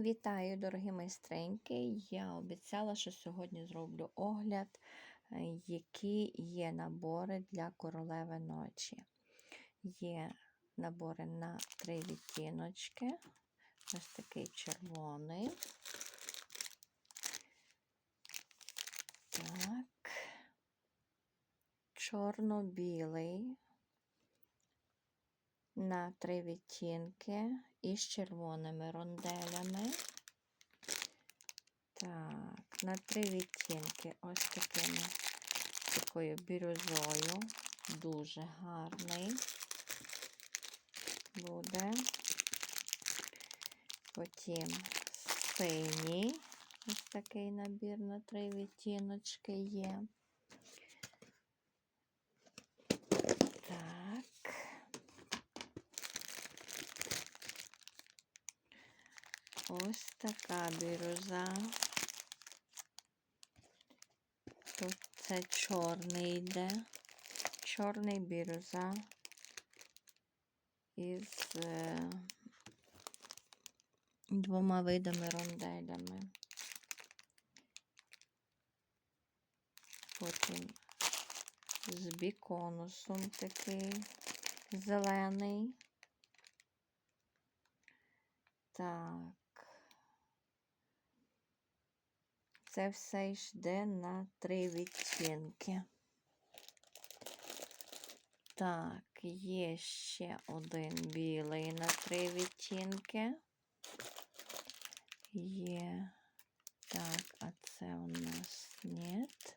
Вітаю, дорогі майстреньки! Я обіцяла, що сьогодні зроблю огляд, е, які є набори для королеви ночі. Є набори на три відтіночки. Ось такий червоний. Так. Чорно-білий на три відтінки із червоними ронделями. Так, на три відтінки ось такими такою бірюзою. Дуже гарний буде. Потім синій, ось такий набір на три відтіночки є. Так. Ось така бірюза. Тут це чорний йде. Чорний бірюза із е, двома видами ронделями. Потім з біконусом такий зелений. Так. Це все йде на три відтінки. Так, є ще один білий на три відтінки. Є. Так, а це у нас нет.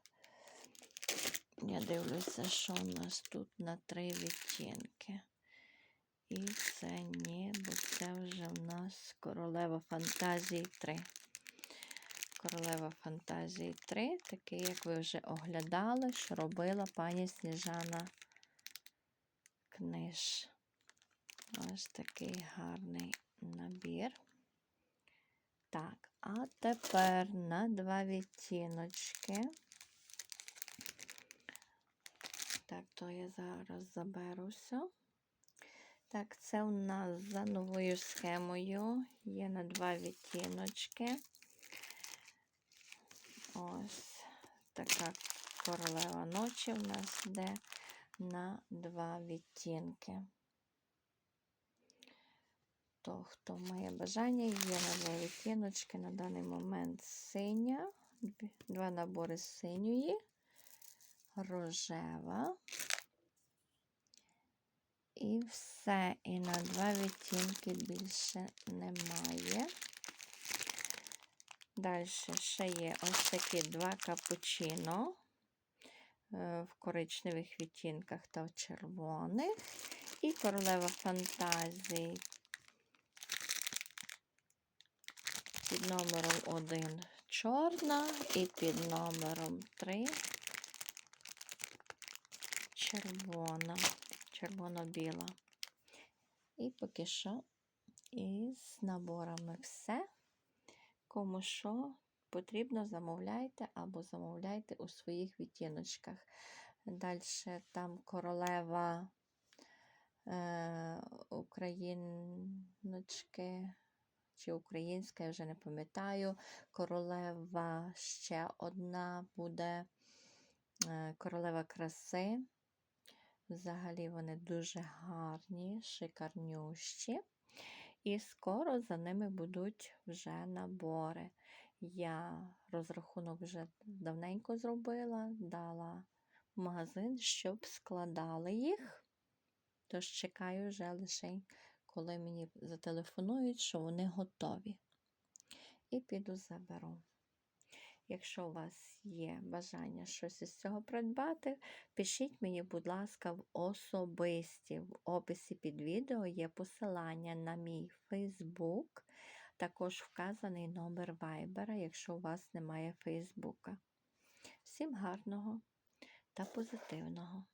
Я дивлюся, що у нас тут на три відтінки. І це ні, бо це вже в нас королева фантазії 3. Королева фантазії 3, такий, як ви вже оглядали, що робила пані Сніжана Книж. Ось такий гарний набір. Так, а тепер на два відтіночки. Так, то я зараз заберуся. Так, це у нас за новою схемою. Є на два відтіночки. Ось така королева ночі в нас йде на два відтінки. То, хто має бажання, є на два відтіночки на даний момент синя, два набори синьої, рожева. І все. І на два відтінки більше немає. Далі ще є ось такі два капучино е, в коричневих відтінках та в червоних. І королева фантазії під номером 1 чорна і під номером 3 червона, червоно-біла. І поки що із наборами все. Кому що потрібно, замовляйте або замовляйте у своїх відтіночках. Далі там королева е, україночки чи українська, я вже не пам'ятаю. Королева ще одна буде е, королева краси. Взагалі вони дуже гарні, шикарнющі. І скоро за ними будуть вже набори. Я розрахунок вже давненько зробила, дала магазин, щоб складали їх. Тож чекаю вже лише, коли мені зателефонують, що вони готові. І піду заберу. Якщо у вас є бажання щось із цього придбати, пишіть мені, будь ласка, в особисті. В описі під відео є посилання на мій Фейсбук, також вказаний номер Вайбера, якщо у вас немає Фейсбука. Всім гарного та позитивного!